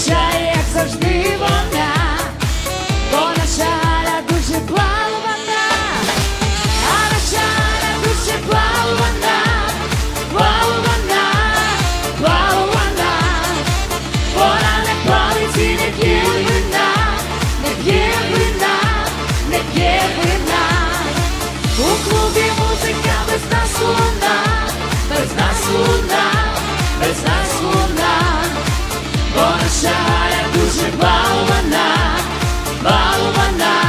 Хоча, як. Baumana, Baumana.